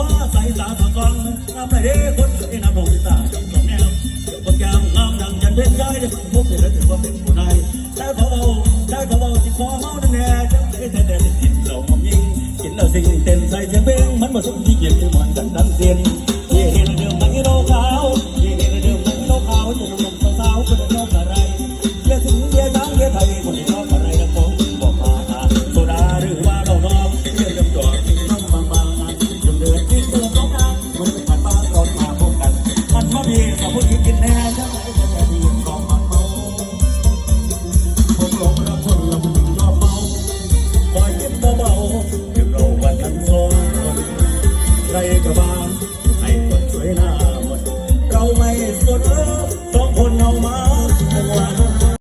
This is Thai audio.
มาใส่สาสะกองน้ำไหลเด้คนไอ้น้ำลงตาจงแนวเกี่ยวกับามงามดังยันเพชรใหญ่ได้พบได้แล้วถือว่าเป็นผู้นายได้เขาเอาได้เขาเอาที่ขอเมาแน่จังไอ้แต่แต่กินเหล้ามันยิงกินเหล้าสิงเต็มใส่เสียงเพลงมันมาสุดที่เย็นมันดันดังเสียง กินเติมน้องนะมันผ่นมาเรามาพบกันมันมาดีกับผู้ที่กินแน่จะไม่ได้แต่ดีสองมัเมาผมหลงรักคนราถึงยอมเมาปอยยิ้มเบาๆเก็บเราวันนั้นสองใคก็บ้า